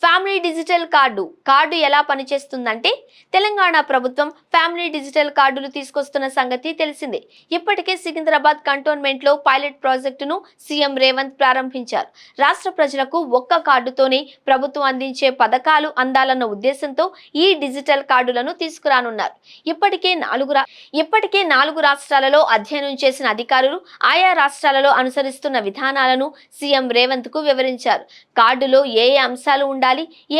Family digital card. Card ఎలా పనిచేస్తుందంటే తెలంగాణ ప్రభుత్వం family digital కార్డులు తీసుకొస్తున్న సంగతి తెలిసిందే. ఇప్పటికే సికింద్రాబాద్ కంటోన్మెంట్లో పైలట్ ప్రాజెక్టును సీఎం రేవంత్ ప్రారంభించారు. రాష్ట్ర ప్రజలకు ఒక్క కార్డుతోనే ప్రభుత్వం అందించే పథకాలు అందాలన్న ఉద్దేశంతో ఈ డిజిటల్ కార్డులను తీసుకురానున్నారు. ఇప్పటికే నాలుగు రా- ఇప్పటికే నాలుగు రాష్ట్రాలలో అధ్యయనం చేసిన అధికారులు ఆయా రాష్ట్రాలలో అనుసరిస్తున్న విధానాలను సీఎం రేవంత్కు వివరించారు. కార్డులో ఏ ఏ అంశాలు ఉండాలి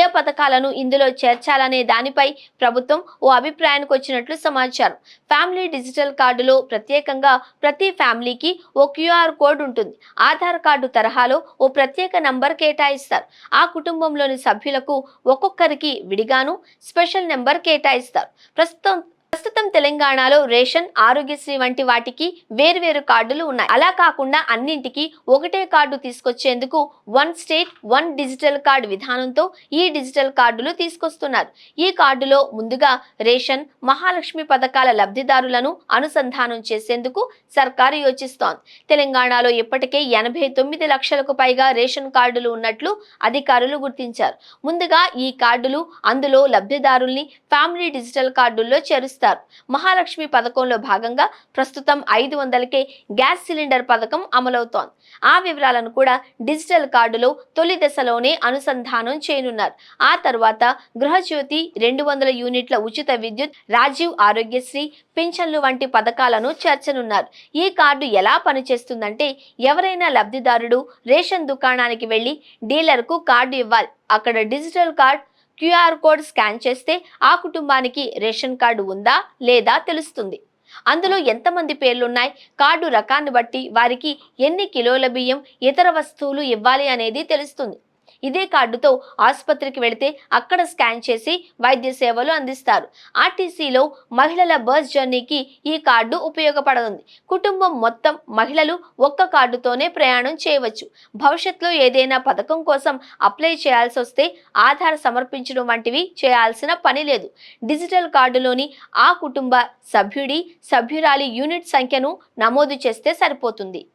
ఏ పథకాలను ఇందులో చేర్చాలనే దానిపై ప్రభుత్వం ఓ అభిప్రాయానికి వచ్చినట్లు సమాచారం. ఫ్యామిలీ డిజిటల్ కార్డులో ప్రత్యేకంగా ప్రతి ఫ్యామిలీకి ఓ క్యూఆర్ కోడ్ ఉంటుంది. ఆధార్ కార్డు తరహాలో ఓ ప్రత్యేక నంబర్ కేటాయిస్తారు. ఆ కుటుంబంలోని సభ్యులకు ఒక్కొక్కరికి విడిగాను స్పెషల్ నెంబర్ కేటాయిస్తారు. ప్రస్తుతం ప్రస్తుతం తెలంగాణలో రేషన్ ఆరోగ్యశ్రీ వంటి వాటికి వేర్వేరు కార్డులు ఉన్నాయి. అలా కాకుండా అన్నింటికి ఒకటే కార్డు తీసుకొచ్చేందుకు one state one digital card విధానంతో ఈ డిజిటల్ కార్డులు తీసుకొస్తున్నారు. ఈ కార్డులో ముందుగా రేషన్ మహాలక్ష్మి పథకాల లబ్ధిదారులను అనుసంధానం చేసేందుకు సర్కారు యోచిస్తోంది. తెలంగాణలో ఇప్పటికే ఎనభై తొమ్మిది లక్షలకు పైగా రేషన్ కార్డులు ఉన్నట్లు అధికారులు గుర్తించారు. ముందుగా ఈ కార్డులు అందులో లబ్ధిదారుల్ని ఫ్యామిలీ డిజిటల్ కార్డుల్లో చేరుస్తారు మహాలక్ష్మి పథకంలో భాగంగా ప్రస్తుతం ఐదు వందలకే గ్యాస్ సిలిండర్ పథకం అమలవుతోంది. ఆ వివరాలను కూడా డిజిటల్ కార్డులో తొలి దశలోనే అనుసంధానం చేయనున్నారు. ఆ తర్వాత గృహజ్యోతి రెండు వందల యూనిట్ల ఉచిత విద్యుత్ రాజీవ్ ఆరోగ్యశ్రీ పింఛన్లు వంటి పథకాలను చేర్చనున్నారు. ఈ కార్డు ఎలా పనిచేస్తుందంటే ఎవరైనా లబ్ధిదారుడు రేషన్ దుకాణానికి వెళ్ళి డీలర్కు కార్డు ఇవ్వాలి. అక్కడ digital card QR code scan చేస్తే ఆ కుటుంబానికి రేషన్ కార్డు ఉందా లేదా తెలుస్తుంది. అందులో ఎంతమంది పేర్లున్నాయి కార్డు రకాన్ని బట్టి వారికి ఎన్ని కిలోల బియ్యం ఇతర వస్తువులు ఇవ్వాలి అనేది తెలుస్తుంది. ఇదే కార్డుతో ఆసుపత్రికి వెళితే అక్కడ స్కాన్ చేసి వైద్య సేవలు అందిస్తారు. ఆర్టీసీలో మహిళల బస్ జర్నీకి ఈ కార్డు ఉపయోగపడనుంది. కుటుంబం మొత్తం మహిళలు ఒక్క కార్డుతోనే ప్రయాణం చేయవచ్చు. భవిష్యత్తులో ఏదైనా పథకం కోసం అప్లై చేయాల్సి వస్తే ఆధార్ సమర్పించడం వంటివి చేయాల్సిన పని లేదు. డిజిటల్ కార్డులోని ఆ కుటుంబ సభ్యుడి సభ్యురాలి యూనిట్ సంఖ్యను నమోదు చేస్తే సరిపోతుంది.